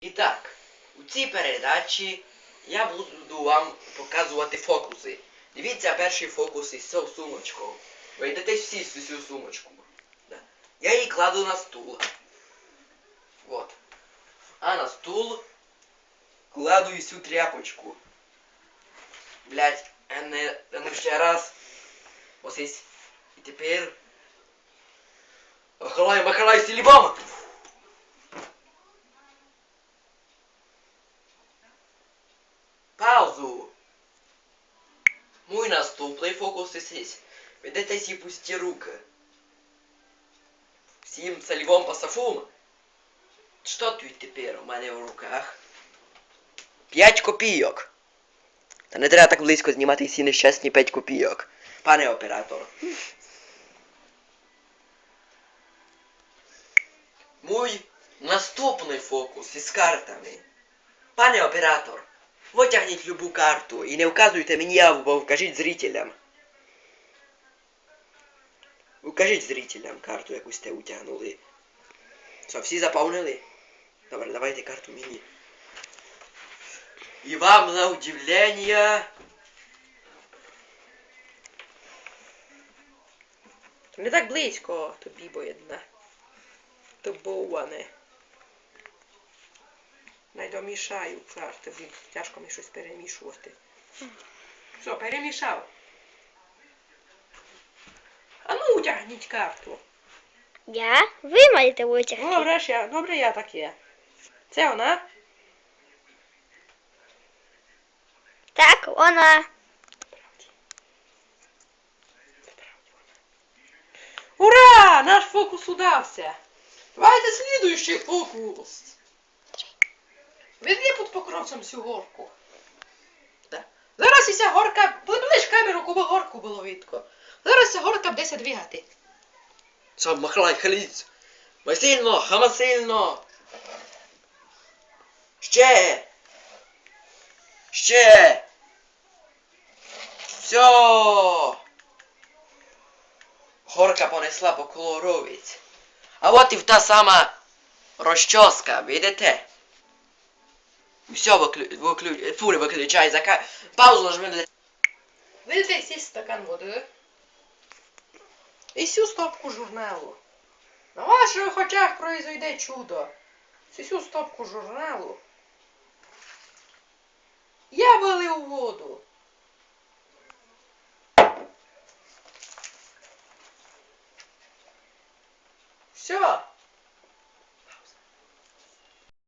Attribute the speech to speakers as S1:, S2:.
S1: І так, у цій передачі я буду вам показувати фокуси. Дивіться перший фокус із цього сумочку. Ви всі в цю сумочку. Да. Я її кладу на стул. Вот. А на стул кладу і цю тряпочку. Блять, а не, а не ще раз. Ось ось. І тепер. Махалай, махалай, сілібама! Паузу. Mój наступний фокус із Ведете сі пусті руки. Всім цільвом пасафум. Що тут тепер у мене в руках? П'ять копійок. Та не треба так близько знімати всі нещасні п'ять копійок. Пане оператор. Мой наступний фокус із картами. Пане оператор, Витягніть любу карту і не вказуйте мені, або вкажіть зрителям. Укажіть зрителям карту, яку сте утягнули. Що, всі заповнили? Добре, давайте карту мені. І вам на удивлення.
S2: Не так близько тобі боєдна. То боуане. Найдомішаю карти, бо тяжко мені щось перемішувати. Все, перемішав. А ну утягніть карту.
S3: Я? Ви маєте витягти.
S2: Добре, ж я, добре, я так є. Це вона?
S3: Так, вона.
S2: Ура! Наш фокус удався. Давайте слідуючий фокус. Веди під покровцем цю горку. Да. Зараз ця горка. Приближ камеру, куби горку було видко. Зараз ця горка буде двигати.
S1: Що, махлай, халіць. Масильно, хамасильно. Ще. Ще. Все. Горка понесла по колоровиць. А от і та сама розчоска, видите? Все виключ... виключ... Фу, не виключай, зака... Паузу нажми для...
S2: Видите сі стакан води. І сю стопку журналу. На ваших очах произойде чудо. Цю стопку журналу. Я вилив воду. Все.